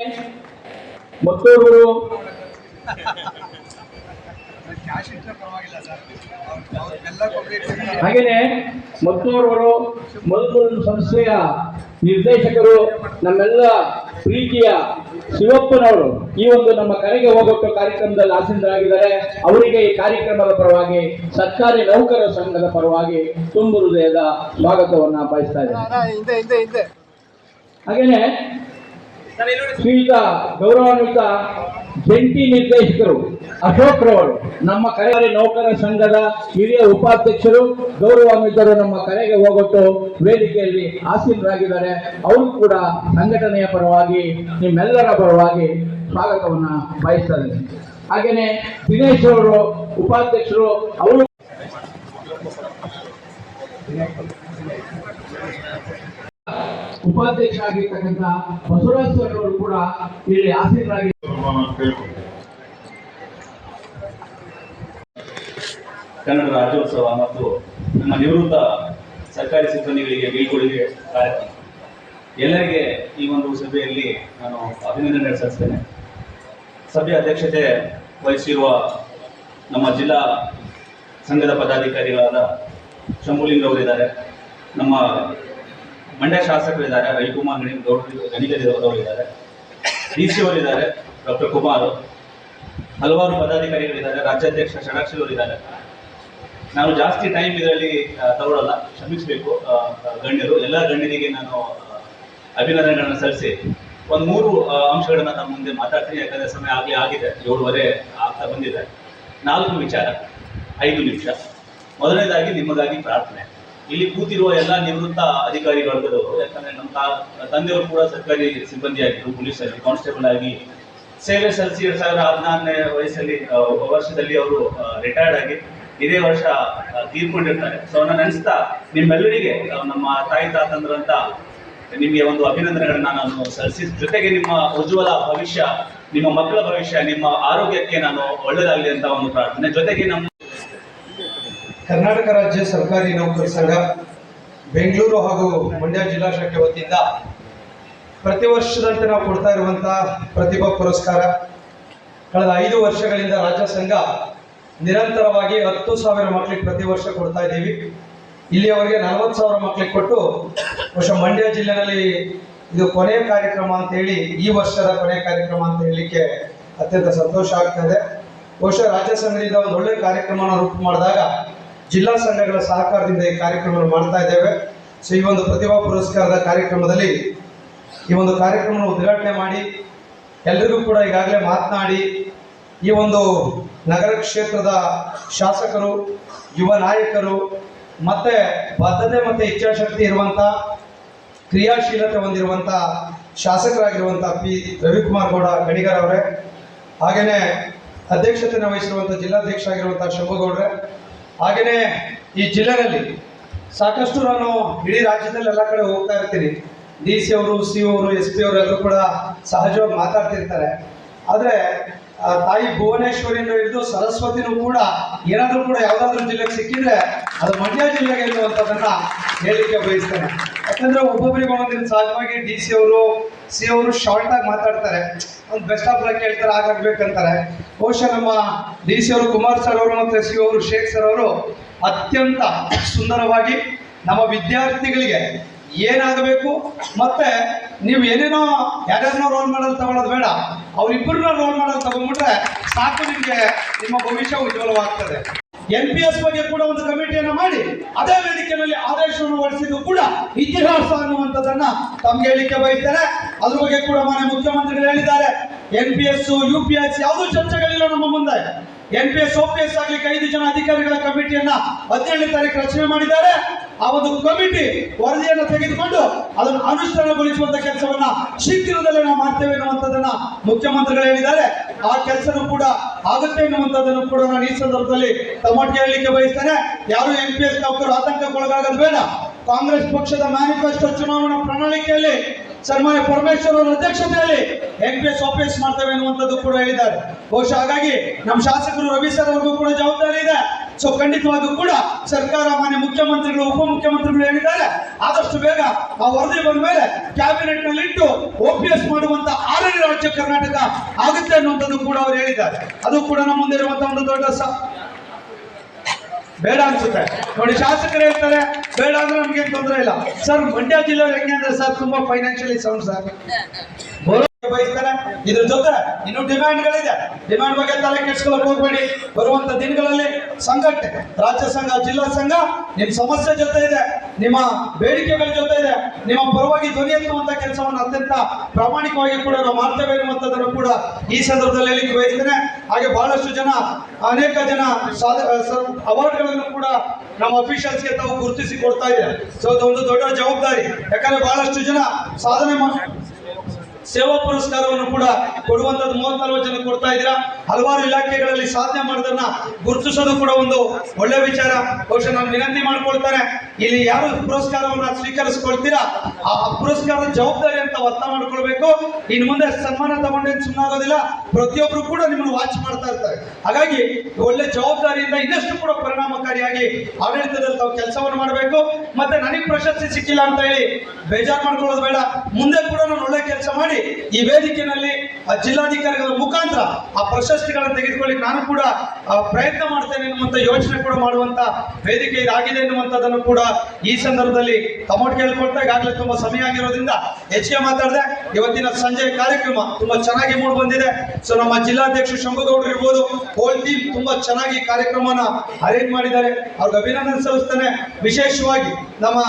ಕೊಬ್ಬರಿ ಹಾಗೇನೆ ಮತ್ತೋರ್ವರು ಮಲ್ಕೂರು ಸಂಸ್ಥೆಯ ನಿರ್ದೇಶಕರು ನಮ್ಮೆಲ್ಲ ಪ್ರೀತಿಯ ಶಿವಪ್ಪನವರು. ಈ ಒಂದು ನಮ್ಮ ಕರೆಗೆ ಹೋಗೊಟ್ಟು ಕಾರ್ಯಕ್ರಮದಲ್ಲಿ ಆಸೀನರಾಗಿದ್ದಾರೆ. ಅವರಿಗೆ ಈ ಕಾರ್ಯಕ್ರಮದ ಪರವಾಗಿ ಸರ್ಕಾರಿ ನೌಕರರ ಸಂಘದ ಪರವಾಗಿ ತುಂಬು ಹೃದಯದ ಸ್ವಾಗತವನ್ನು ಬಯಸ್ತಾ ಹಿಂದೆ ಹಾಗೇನೆ ಶ್ರೀಯುತ ಗೌರವಾನ್ವಿತ ಜಂಟಿ ನಿರ್ದೇಶಕರು ಅಶೋಕ್ ರವರು, ನಮ್ಮ ಕರೆಯಲ್ಲಿ ನೌಕರರ ಸಂಘದ ಹಿರಿಯ ಉಪಾಧ್ಯಕ್ಷರು, ಗೌರವಾನ್ವಿತರು ನಮ್ಮ ಕರೆಗೆ ಹೋಗೊಟ್ಟು ವೇದಿಕೆಯಲ್ಲಿ ಆಸೀನರಾಗಿದ್ದಾರೆ ಅವರು ಕೂಡ ಸಂಘಟನೆಯ ಪರವಾಗಿ, ನಿಮ್ಮೆಲ್ಲರ ಪರವಾಗಿ ಸ್ವಾಗತವನ್ನ ಬಯಸ್ತಾರೆ. ಹಾಗೇನೆ ದಿನೇಶ್ ಅವರು ಉಪಾಧ್ಯಕ್ಷರು, ಅವರು ಉಪಾಧ್ಯಕ್ಷ ಆಗಿರ್ತಕ್ಕಂಥ ಬಸವರಾಜ್ ಸರ್ ಅವರು ಕೂಡ ಇಲ್ಲಿ ಆಸೀನರಾಗಿ ಕನ್ನಡ ರಾಜ್ಯೋತ್ಸವ ಮತ್ತು ನಮ್ಮ ನಿವೃತ್ತ ಸರ್ಕಾರಿ ಸಿಬ್ಬಂದಿಗಳಿಗೆ ಬೀಳ್ಕೊಡುಗೆ ಕಾರ್ಯಕ್ರಮ. ಎಲ್ಲರಿಗೆ ಈ ಒಂದು ಸಭೆಯಲ್ಲಿ ನಾನು ಅಭಿನಂದನೆ ಸಲ್ಲಿಸ್ತೇನೆ. ಸಭೆಯ ಅಧ್ಯಕ್ಷತೆ ವಹಿಸಿರುವ ನಮ್ಮ ಜಿಲ್ಲಾ ಸಂಘದ ಪದಾಧಿಕಾರಿಗಳಾದ ಶಂಭುಲಿಂಗ್ ಅವರಿದ್ದಾರೆ. ನಮ್ಮ ಮಂಡ್ಯ ಶಾಸಕರಿದ್ದಾರೆ, ರವಿಕುಮಾರ್ ಗಣಿ ಗೌಡ ಗಣಿಗರಿದವರಿದ್ದಾರೆ ಡಿ ಸಿ ಅವರಿದ್ದಾರೆ ಡಾಕ್ಟರ್ ಕುಮಾರ್. ಹಲವಾರು ಪದಾಧಿಕಾರಿಗಳಿದ್ದಾರೆ, ರಾಜ್ಯಾಧ್ಯಕ್ಷ ಷಡಾಕ್ಷಿ ಅವರಿದ್ದಾರೆ ನಾನು ಜಾಸ್ತಿ ಟೈಮ್ ಇದರಲ್ಲಿ ತಗೊಳ್ಳಲ್ಲ ಕ್ಷಮಿಸಬೇಕು ಗಣ್ಯರು. ಎಲ್ಲ ಗಣ್ಯರಿಗೆ ನಾನು ಅಭಿನಂದನೆಗಳನ್ನು ಸಲ್ಲಿಸಿ, ಒಂದು ಮೂರು ಅಂಶಗಳನ್ನು ನಾನು ಮುಂದೆ ಮಾತಾಡ್ತೀನಿ. ಯಾಕಂದ್ರೆ ಸಮಯ ಆಗಲೇ ಆಗಿದೆ, ಏಳುವರೆ ಆಗ್ತಾ ಬಂದಿದೆ. ನಾಲ್ಕು ವಿಚಾರ, ಐದು ನಿಮಿಷ. ಮೊದಲನೇದಾಗಿ ನಿಮಗಾಗಿ ಪ್ರಾರ್ಥನೆ. ಇಲ್ಲಿ ಕೂತಿರುವ ಎಲ್ಲ ನಿವೃತ್ತ ಅಧಿಕಾರಿಗಳವರು ಯಾಕಂದ್ರೆ ನಮ್ಮ ತಂದೆಯವರು ಕೂಡ ಸರ್ಕಾರಿ ಸಿಬ್ಬಂದಿಯಾಗಿದ್ರು ಪೊಲೀಸಲ್ಲಿ ಕಾನ್ಸ್ಟೇಬಲ್ ಆಗಿ. ಸೇವೆ ಸಲ್ಲಿಸಿ ಎರಡ್ ಸಾವಿರದ ಹದಿನಾರನೇ ವಯಸ್ಸಲ್ಲಿ ವರ್ಷದಲ್ಲಿ ಅವರು ರಿಟೈರ್ಡ್ ಆಗಿ ಇದೇ ವರ್ಷ ತೀರ್ಕೊಂಡಿರ್ತಾರೆ. ಸೊ ನಾನು ಅನಿಸ್ತಾ ನಿಮ್ಮೆಲ್ಲರಿಗೆ ನಮ್ಮ ತಾಯಿ ತಾತಂದ್ರಂತ ನಿಮಗೆ ಒಂದು ಅಭಿನಂದನೆಗಳನ್ನ ನಾನು ಸಲ್ಲಿಸಿ, ಜೊತೆಗೆ ನಿಮ್ಮ ಉಜ್ವಲ ಭವಿಷ್ಯ, ನಿಮ್ಮ ಮಕ್ಕಳ ಭವಿಷ್ಯ, ನಿಮ್ಮ ಆರೋಗ್ಯಕ್ಕೆ ನಾನು ಒಳ್ಳೇದಾಗಲಿ ಅಂತ ಒಂದು ಪ್ರಾರ್ಥನೆ. ಜೊತೆಗೆ ನಮ್ಮ ಕರ್ನಾಟಕ ರಾಜ್ಯ ಸರ್ಕಾರಿ ನೌಕರ ಸಂಘ ಬೆಂಗಳೂರು ಹಾಗೂ ಮಂಡ್ಯ ಜಿಲ್ಲಾ ಶಾಖೆ ವತಿಯಿಂದ ಪ್ರತಿ ವರ್ಷದಂತೆ ನಾವು ಕೊಡ್ತಾ ಇರುವಂಥ ಪ್ರತಿಭಾ ಪುರಸ್ಕಾರ. ಕಳೆದ ಐದು ವರ್ಷಗಳಿಂದ ರಾಜ್ಯ ಸಂಘ ನಿರಂತರವಾಗಿ ಹತ್ತು ಸಾವಿರ ಮಕ್ಕಳಿಗೆ ಪ್ರತಿ ವರ್ಷ ಕೊಡ್ತಾ ಇದ್ದೀವಿ. ಇಲ್ಲಿಯವರೆಗೆ ನಲವತ್ತು ಸಾವಿರ ಮಕ್ಕಳಿಗೆ ಕೊಟ್ಟು ಬಹುಶಃ ಮಂಡ್ಯ ಜಿಲ್ಲೆಯಲ್ಲಿ ಇದು ಕೊನೆಯ ಕಾರ್ಯಕ್ರಮ ಅಂತ ಹೇಳಿ, ಈ ವರ್ಷದ ಕೊನೆಯ ಕಾರ್ಯಕ್ರಮ ಅಂತ ಹೇಳಲಿಕ್ಕೆ ಅತ್ಯಂತ ಸಂತೋಷ ಆಗ್ತದೆ ಬಹುಶಃ ರಾಜ್ಯ ಸಂಘದಿಂದ ಒಂದು ಒಳ್ಳೆ ಕಾರ್ಯಕ್ರಮನ ರೂಪ ಮಾಡಿದಾಗ ಜಿಲ್ಲಾ ಸಂಘಗಳ ಸಹಕಾರದಿಂದ ಈ ಕಾರ್ಯಕ್ರಮವನ್ನು ಮಾಡ್ತಾ ಇದ್ದೇವೆ. ಸೊ ಈ ಒಂದು ಪ್ರತಿಭಾ ಪುರಸ್ಕಾರದ ಕಾರ್ಯಕ್ರಮದಲ್ಲಿ ಈ ಒಂದು ಕಾರ್ಯಕ್ರಮವನ್ನು ಉದ್ಘಾಟನೆ ಮಾಡಿ ಎಲ್ಲರಿಗೂ ಕೂಡ ಈಗಾಗಲೇ ಮಾತನಾಡಿ ಈ ಒಂದು ನಗರ ಕ್ಷೇತ್ರದ ಶಾಸಕರು, ಯುವ ನಾಯಕರು, ಮತ್ತೆ ಬದ್ಧತೆ ಮತ್ತು ಇಚ್ಛಾಶಕ್ತಿ ಇರುವಂಥ ಕ್ರಿಯಾಶೀಲತೆ ಹೊಂದಿರುವಂಥ ಶಾಸಕರಾಗಿರುವಂಥ ಪಿ ರವಿಕುಮಾರ್ ಗೌಡ ಗಣಿಗರ್ ಅವರೇ ಹಾಗೆಯೇ ಅಧ್ಯಕ್ಷತೆಯನ್ನು ವಹಿಸಿರುವಂಥ ಜಿಲ್ಲಾಧ್ಯಕ್ಷ ಆಗಿರುವಂಥ ಶಂಭುಗೌಡ್ರೆ ಹಾಗೆಯೇ ಈ ಜಿಲ್ಲೆಯಲ್ಲಿ ಸಾಕಷ್ಟು ನಾನು ಇಡೀ ರಾಜ್ಯದಲ್ಲಿ ಎಲ್ಲ ಕಡೆ ಹೋಗ್ತಾ ಇರ್ತೀನಿ. ಡಿ ಸಿ ಅವರು ಸಿ ಅವರು ಎಸ್ ಪಿ ಅವರು ಎಲ್ಲರೂ ಕೂಡ ಸಹಜವಾಗಿ ಮಾತಾಡ್ತಿರ್ತಾರೆ. ಆದರೆ ತಾಯಿ ಭುವನೇಶ್ವರಿಯಿಂದ ಹಿಡಿದು ಸರಸ್ವತಿನೂ ಕೂಡ ಏನಾದರೂ ಕೂಡ ಯಾವುದಾದ್ರೂ ಜಿಲ್ಲೆಗೆ ಸಿಕ್ಕಿದ್ರೆ ಅದು ಮಂಡ್ಯ ಜಿಲ್ಲೆಗೆ ಇರುವಂಥದ್ದನ್ನು ಹೇಳಲಿಕ್ಕೆ ಬಯಸ್ತೇನೆ. ಯಾಕಂದರೆ ಒಬ್ಬೊಬ್ಬರಿಗೆ ಒಂದೊಂದಿನ ಸಹಜವಾಗಿ ಡಿ ಸಿ ಅವರು ಸಿ ಅವರು ಶಾರ್ಟ್ ಆಗಿ ಮಾತಾಡ್ತಾರೆ. ಒಂದು ಬೆಸ್ಟ್ ಆಫ್ ಲಕ್ ಹೇಳ್ತಾರೆ ಹಾಗಾಗ್ಬೇಕಂತಾರೆ ಬಹುಶಃ ನಮ್ಮ ಡಿ ಸಿ ಅವರು, ಕುಮಾರ್ ಸರ್ ಅವರು ಮತ್ತು ಸಿ ಅವರು, ಶೇಖ್ ಸರ್ ಅವರು ಅತ್ಯಂತ ಸುಂದರವಾಗಿ ನಮ್ಮ ವಿದ್ಯಾರ್ಥಿಗಳಿಗೆ ಏನಾಗಬೇಕು ಮತ್ತೆ ನೀವು ಏನೇನೋ ಯಾರ್ಯಾರನ್ನೋ ರೋಲ್ ಮಾಡಲ್ ತಗೊಳ್ಳೋದು ಬೇಡ ಅವರಿಬ್ಬರನ್ನ ರೋಲ್ ಮಾಡಲ್ ತಗೊಂಡ್ಬಿಟ್ರೆ ಸಾಕು ನಿಮಗೆ, ನಿಮ್ಮ ಭವಿಷ್ಯ ಉಜ್ವಲವಾಗ್ತದೆ. ಎನ್ ಪಿ ಎಸ್ ಬಗ್ಗೆ ಕೂಡ ಒಂದು ಕಮಿಟಿಯನ್ನು ಮಾಡಿ, ಅದೇ ವೇದಿಕೆಯಲ್ಲಿ ಆದೇಶವನ್ನು ಹೊರಡಿಸಿದ್ದು ಕೂಡ ಇತಿಹಾಸ ಅನ್ನುವಂಥದ್ದನ್ನ ತಮ್ಗೆ ಹೇಳಿಕೆ ಬಯಸ್ತಾರೆ ಅದ್ರ ಬಗ್ಗೆ ಕೂಡ ಮಾನ್ಯ ಮುಖ್ಯಮಂತ್ರಿಗಳು ಹೇಳಿದ್ದಾರೆ. N P S U P S ಯಾವುದೂ ಚರ್ಚೆಗಳಿಲ್ಲ ನಮ್ಮ ಮುಂದೆ. N P S O P S ಆಗ್ಲಿಕ್ಕೆ ಐದು ಜನ ಅಧಿಕಾರಿಗಳ ಕಮಿಟಿಯನ್ನ ಹದಿನೇಳನೇ ತಾರೀಕು ರಚನೆ ಮಾಡಿದ್ದಾರೆ. ಆ ಒಂದು ಕಮಿಟಿ ವರದಿಯನ್ನು ತೆಗೆದುಕೊಂಡು ಅದನ್ನು ಅನುಷ್ಠಾನಗೊಳಿಸುವಂತ ಕೆಲಸವನ್ನ ಶೀಘ್ರದಲ್ಲೇ ನಾವು ಮಾಡ್ತೇವೆ ಎನ್ನುವಂಥದ್ದನ್ನ ಮುಖ್ಯಮಂತ್ರಿಗಳು ಹೇಳಿದ್ದಾರೆ. ಆ ಕೆಲಸನೂ ಕೂಡ ಆಗುತ್ತೆ ಎನ್ನುವಂಥದ್ದನ್ನು ಕೂಡ ನಾನು ಈ ಸಂದರ್ಭದಲ್ಲಿ ತಮ್ಮೊಟ್ಟಿಗೆ ಹೇಳಲಿಕ್ಕೆ ಬಯಸ್ತೇನೆ. ಯಾರು ಎಂ ಪಿ ಎಸ್ ನೌಕರು ಆತಂಕಕ್ಕೊಳಗಾಗದು ಬೇಡ. ಕಾಂಗ್ರೆಸ್ ಪಕ್ಷದ ಮ್ಯಾನಿಫೆಸ್ಟೋ ಚುನಾವಣಾ ಪ್ರಣಾಳಿಕೆಯಲ್ಲಿ ಸನ್ಮಾನ್ಯ ಪರಮೇಶ್ವರ್ ಅವರ ಅಧ್ಯಕ್ಷತೆಯಲ್ಲಿ ಎನ್ ಪಿ ಎಸ್ ಆಫೀಸ್ ಮಾಡ್ತೇವೆ ಎನ್ನುವಂಥದ್ದು ಕೂಡ ಹೇಳಿದ್ದಾರೆ. ಬಹುಶಃ ಹಾಗಾಗಿ ನಮ್ಮ ಶಾಸಕರು ರವಿ ಸರ್ ಅವ್ರಿಗೂ ಕೂಡ ಜವಾಬ್ದಾರಿ ಇದೆ. ಸೊ ಖಂಡಿತವಾಗಿಯೂ ಕೂಡ ಸರ್ಕಾರ, ಮಾನ್ಯ ಮುಖ್ಯಮಂತ್ರಿಗಳು, ಉಪಮುಖ್ಯಮಂತ್ರಿಗಳು ಹೇಳಿದ್ದಾರೆ. ಆದಷ್ಟು ಬೇಗ ಆ ವರದಿ ಬಂದ ಮೇಲೆ ಕ್ಯಾಬಿನೆಟ್ನಲ್ಲಿ ಇಟ್ಟು ಓಪಿಎಸ್ ಮಾಡುವಂತ ಆರನೇ ರಾಜ್ಯ ಕರ್ನಾಟಕ ಆಗುತ್ತೆ ಅನ್ನುವಂಥದ್ದು ಕೂಡ ಅವರು ಹೇಳಿದ್ದಾರೆ. ಅದು ಕೂಡ ನಮ್ಮ ಮುಂದೆ ಇರುವಂತಹ ಒಂದು ದೊಡ್ಡ ಸ, ಬೇಡ ಅನ್ಸುತ್ತೆ. ನೋಡಿ, ಶಾಸಕರು ಹೇಳ್ತಾರೆ, ಬೇಡ ಅಂದ್ರೆ ನಮ್ಗೆ ತೊಂದರೆ ಇಲ್ಲ. ಸರ್, ಮಂಡ್ಯ ಜಿಲ್ಲೆ ಹೆಂಗೆ ಅಂದ್ರೆ ಸರ್, ತುಂಬಾ ಫೈನಾನ್ಷಿಯಲಿ ಸೌಂಡ್ ಸರ್. ಬಯಸ್ತಾರೆ. ಇದ್ರ ಜೊತೆ ಇನ್ನು ಡಿಮ್ಯಾಂಡ್ಗಳಿದೆ ಡಿಮ್ಯಾಂಡ್ ಬಗ್ಗೆ ತಲೆ ಕೆಡ್ಸ್ಕೊಳಕ್ ಹೋಗ್ಬೇಡಿ. ಬರುವಂತ ದಿನಗಳಲ್ಲಿ ಸಂಘಟನೆ, ರಾಜ್ಯ ಸಂಘ, ಜಿಲ್ಲಾ ಸಂಘ ನಿಮ್ ಸಮಸ್ಯೆ ಜೊತೆ ಇದೆ, ನಿಮ್ಮ ಬೇಡಿಕೆಗಳ ಜೊತೆ ಇದೆ, ನಿಮ್ಮ ಪರವಾಗಿ ಧ್ವನಿ ಎತ್ತುವಂತ ಕೆಲಸವನ್ನು ಅತ್ಯಂತ ಪ್ರಾಮಾಣಿಕವಾಗಿ ಕೂಡ ನಾವು ಮಾಡ್ತೇವೆ ಅನ್ನುವಂಥದ್ದನ್ನು ಕೂಡ ಈ ಸಂದರ್ಭದಲ್ಲಿ ಹೇಳಿಕೆ ಬಯಸ್ತೇನೆ. ಹಾಗೆ ಬಹಳಷ್ಟು ಜನ, ಅನೇಕ ಜನ ಅವಾರ್ಡ್ಗಳನ್ನು ಕೂಡ ನಮ್ಮ ಅಫಿಷಿಯಲ್ಸ್ಗೆ ತಾವು ಗುರುತಿಸಿ ಕೊಡ್ತಾ ಇದೆ ಸೊ ಅದೊಂದು ದೊಡ್ಡ ಜವಾಬ್ದಾರಿ. ಯಾಕಂದ್ರೆ ಬಹಳಷ್ಟು ಜನ ಸಾಧನೆ ಸೇವಾ ಪುರಸ್ಕಾರವನ್ನು ಕೂಡ ಕೊಡುವಂತದ್ದು ಮೂವತ್ ನಲ್ವತ್ತು ಜನ ಕೊಡ್ತಾ ಇದ್ದೀರಾ? ಹಲವಾರು ಇಲಾಖೆಗಳಲ್ಲಿ ಸಾಧನೆ ಮಾಡೋದನ್ನ ಗುರುತಿಸೋದು ಕೂಡ ಒಂದು ಒಳ್ಳೆ ವಿಚಾರ. ಬಹುಶಃ ನಾನು ವಿನಂತಿ ಮಾಡ್ಕೊಳ್ತಾರೆ. ಇಲ್ಲಿ ಯಾರು ಪುರಸ್ಕಾರವನ್ನ ಸ್ವೀಕರಿಸ್ಕೊಳ್ತೀರಾ? ಆ ಆ ಪುರಸ್ಕಾರದ ಜವಾಬ್ದಾರಿ ಅಂತ ಅರ್ಥ ಮಾಡ್ಕೊಳ್ಬೇಕು. ಇನ್ನು ಮುಂದೆ ಸನ್ಮಾನ ತಗೊಂಡೇನು ಸುಮ್ಮನಾಗೋದಿಲ್ಲ ಪ್ರತಿಯೊಬ್ರು ಕೂಡ ನಿಮ್ಮನ್ನು ವಾಚ್ ಮಾಡ್ತಾ ಇರ್ತಾರೆ. ಹಾಗಾಗಿ ಒಳ್ಳೆ ಜವಾಬ್ದಾರಿಯಿಂದ ಇನ್ನಷ್ಟು ಕೂಡ ಪರಿಣಾಮಕಾರಿಯಾಗಿ ಆಡಳಿತದಲ್ಲಿ ತಾವು ಕೆಲಸವನ್ನು ಮಾಡಬೇಕು. ಮತ್ತೆ ನನಗೆ ಪ್ರಶಸ್ತಿ ಸಿಕ್ಕಿಲ್ಲ ಅಂತ ಹೇಳಿ ಬೇಜಾರು ಮಾಡ್ಕೊಳ್ಳೋದು ಬೇಡ. ಮುಂದೆ ಕೂಡ ನಾನು ಒಳ್ಳೆ ಕೆಲಸ ಮಾಡಿ ಈ ವೇದಿಕೆಯಲ್ಲಿ ಜಿಲ್ಲಾಧಿಕಾರಿಗಳ ಮುಖಾಂತರ ಆ ಪ್ರಶಸ್ತಿಗಳನ್ನು ತೆಗೆದುಕೊಳ್ಳಿ ನಾನು ಕೂಡ ಪ್ರಯತ್ನ ಮಾಡ್ತೇನೆ ಎನ್ನುವಂಥ ಯೋಚನೆ ಕೂಡ ಮಾಡುವಂತ ವೇದಿಕೆ ಇದಾಗಿದೆ ಎನ್ನುವಂಥದ್ದನ್ನು ಕೂಡ ಈ ಸಂದರ್ಭದಲ್ಲಿ ತಮೋಟ್ ಕೇಳ್ಕೊಳ್ತಾ ಈಗಾಗಲೇ ತುಂಬಾ ಸಮಯ ಆಗಿರೋದ್ರಿಂದ ಹೆಚ್ಚಿಗೆ ಮಾತಾಡಿದೆ. ಇವತ್ತಿನ ಸಂಜೆ ಕಾರ್ಯಕ್ರಮ ತುಂಬಾ ಚೆನ್ನಾಗಿ ಮೂಡ್ ಬಂದಿದೆ. ಸೊ ನಮ್ಮ ಜಿಲ್ಲಾಧ್ಯಕ್ಷ ಶಂಭುಗೌಡರು ಇರ್ಬೋದು ಹೋಲ್ ಟೀಮ್ ತುಂಬಾ ಚೆನ್ನಾಗಿ ಕಾರ್ಯಕ್ರಮನ ಅರೇಂಜ್ ಮಾಡಿದ್ದಾರೆ. ಅವ್ರಿಗೆ ಅಭಿನಂದನೆ ಸಲ್ಲಿಸ್ತೇನೆ. ವಿಶೇಷವಾಗಿ ನಮ್ಮ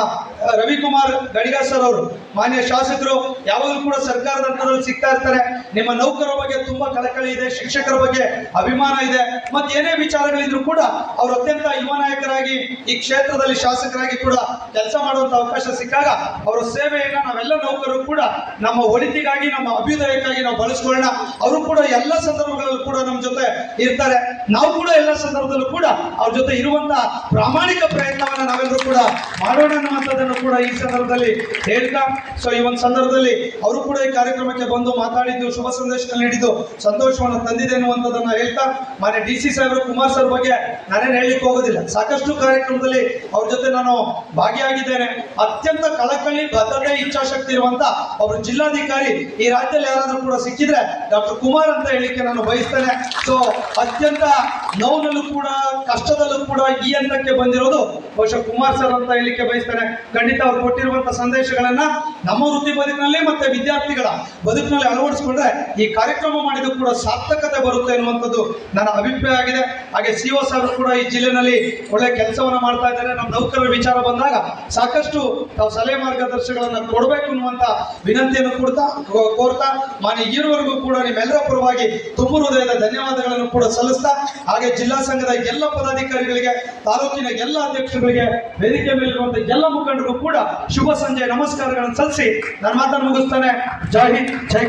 ರವಿಕುಮಾರ್ ಗಡಿಗಾ ಸರ್ ಅವರು, ಮಾನ್ಯ ಶಾಸಕರು, ಯಾವಾಗಲೂ ಕೂಡ ಸರ್ಕಾರದ ಹಂತದಲ್ಲಿ ಸಿಗ್ತಾ ಇರ್ತಾರೆ. ನಿಮ್ಮ ನೌಕರರ ಬಗ್ಗೆ ತುಂಬಾ ಕಳಕಳಿ ಇದೆ, ಶಿಕ್ಷಕರ ಬಗ್ಗೆ ಅಭಿಮಾನ ಇದೆ. ಮತ್ತೆ ಏನೇ ವಿಚಾರಗಳಿದ್ರು ಕೂಡ ಅವರು ಅತ್ಯಂತ ಯುವ ನಾಯಕರಾಗಿ, ಈ ಕ್ಷೇತ್ರದಲ್ಲಿ ಶಾಸಕರಾಗಿ ಕೂಡ ಕೆಲಸ ಮಾಡುವಂತ ಅವಕಾಶ ಸಿಕ್ಕಾಗ ಅವರ ಸೇವೆಯನ್ನ ನಾವೆಲ್ಲ ನೌಕರರು ಕೂಡ ನಮ್ಮ ಒಳಿತಿಗಾಗಿ ನಮ್ಮ ಅಭ್ಯುದಯಕ್ಕಾಗಿ ನಾವು ಬಳಸ್ಕೊಳ್ಳೋಣ. ಅವರು ಕೂಡ ಎಲ್ಲ ಸಂದರ್ಭಗಳಲ್ಲೂ ಕೂಡ ನಮ್ಮ ಜೊತೆ ಇರ್ತಾರೆ. ನಾವು ಕೂಡ ಎಲ್ಲ ಸಂದರ್ಭದಲ್ಲೂ ಕೂಡ ಅವ್ರ ಜೊತೆ ಇರುವಂತಹ ಪ್ರಾಮಾಣಿಕ ಪ್ರಯತ್ನವನ್ನ ನಾವೆಲ್ಲರೂ ಕೂಡ ಮಾಡೋಣ ಅನ್ನುವಂಥದ್ದನ್ನು ಕೂಡ ಈ ಸಂದರ್ಭದಲ್ಲಿ ಹೇಳ್ತಾ ಸೊ ಈ ಒಂದು ಸಂದರ್ಭದಲ್ಲಿ ಅವರು ಕೂಡ ಈ ಕಾರ್ಯಕ್ರಮಕ್ಕೆ ಬಂದು ಮಾತಾಡಿದ್ದು, ಶುಭ ಸಂದೇಶ ನೀಡಿದ್ದು, ಸಂತೋಷವನ್ನು ತಂದಿದೆ ಅನ್ನುವಂಥದ್ದನ್ನ ಹೇಳ್ತಾ, ಮಾನ್ಯ ಡಿ ಸಿ ಸಾಹೇಬರು, ಕುಮಾರ್ ಸರ್ ಬಗ್ಗೆ ನಾನೇನು ಹೇಳಲಿಕ್ಕೆ ಹೋಗೋದಿಲ್ಲ. ಸಾಕಷ್ಟು ಕಾರ್ಯಕ್ರಮದಲ್ಲಿ ಅವ್ರ ಜೊತೆ ನಾನು ಭಾಗಿಯಾಗಿದ್ದೇನೆ. ಅತ್ಯಂತ ಕಳಕಳಿ ಬದ್ಧತೆ ಇಚ್ಛಾಶಕ್ತಿ ಇರುವಂತ ಅವರು ಜಿಲ್ಲಾಧಿಕಾರಿ ಈ ರಾಜ್ಯದಲ್ಲಿ ಯಾರಾದ್ರೂ ಕೂಡ ಸಿಕ್ಕಿದ್ರೆ ಡಾಕ್ಟರ್ ಕುಮಾರ್ ಅಂತ ಹೇಳಿಕ್ಕೆ ನಾನು ಬಯಸ್ತೇನೆ. ಸೊ ಅತ್ಯಂತ ನೋವಿನಲ್ಲೂ ಕೂಡ, ಕಷ್ಟದಲ್ಲೂ ಕೂಡ ಈ ಹಂತಕ್ಕೆ ಬಂದಿರೋದು ಬಹುಶಃ ಕುಮಾರ್ ಸರ್ ಅಂತ ಹೇಳಿಕ್ಕೆ ಬಯಸ್ತೇನೆ. ಖಂಡಿತ ಅವ್ರು ಕೊಟ್ಟಿರುವಂತ ಸಂದೇಶಗಳನ್ನ ನಮ್ಮ ವೃತ್ತಿ ಬದುಕಿನಲ್ಲಿ ಮತ್ತೆ ವಿದ್ಯಾರ್ಥಿಗಳ ಬದುಕಿನಲ್ಲಿ ಅಳವಡಿಸಿಕೊಂಡ್ರೆ ಈ ಕಾರ್ಯಕ್ರಮ ಮಾಡಿದ ಕೂಡ ಸಾರ್ಥಕತೆ ಬರುತ್ತೆ ಅನ್ನುವಂಥದ್ದು ನನ್ನ ಅಭಿಪ್ರಾಯ ಆಗಿದೆ. ಹಾಗೆ ಸಿ ಒ ಸಾಹೇಬರು ಕೂಡ ಈ ಜಿಲ್ಲೆನಲ್ಲಿ ಒಳ್ಳೆ ಕೆಲಸವನ್ನ ಮಾಡ್ತಾ ಇದ್ದಾರೆ. ನಮ್ಮ ನೌಕರರ ವಿಚಾರ ಬಂದಾಗ ಸಾಕಷ್ಟು ತಾವು ಸಲಹೆ ಮಾರ್ಗದರ್ಶನಗಳನ್ನ ಕೊಡಬೇಕು ಅನ್ನುವಂತ ವಿನಂತಿಯನ್ನು ಕೊಡ್ತಾ ಕೋರ್ತಾ, ಮಾನ್ಯ ಈವರೆಗೂ ಕೂಡ ನಿಮ್ಮೆಲ್ಲರ ಪರವಾಗಿ ತುಂಬ ಹೃದಯದ ಧನ್ಯವಾದಗಳನ್ನು ಕೂಡ ಸಲ್ಲಿಸ್ತಾ, ಹಾಗೆ ಜಿಲ್ಲಾ ಸಂಘದ ಎಲ್ಲ ಪದಾಧಿಕಾರಿಗಳಿಗೆ, ತಾಲೂಕಿನ ಎಲ್ಲ ಅಧ್ಯಕ್ಷರುಗಳಿಗೆ, ವೇದಿಕೆ ಮೇಲಿರುವಂತಹ ಎಲ್ಲ ಮುಖಂಡರು ಕೂಡ ಶುಭ ಸಂಜೆ ನಮಸ್ಕಾರಗಳನ್ನು ಸಲ್ಲಿಸಿ. ನನ್ನ ಮಾತನ್ನು ಮುಗಿಸ್ತಾನೆ. ಜೈ ಹಿಂದ್ ಜೈ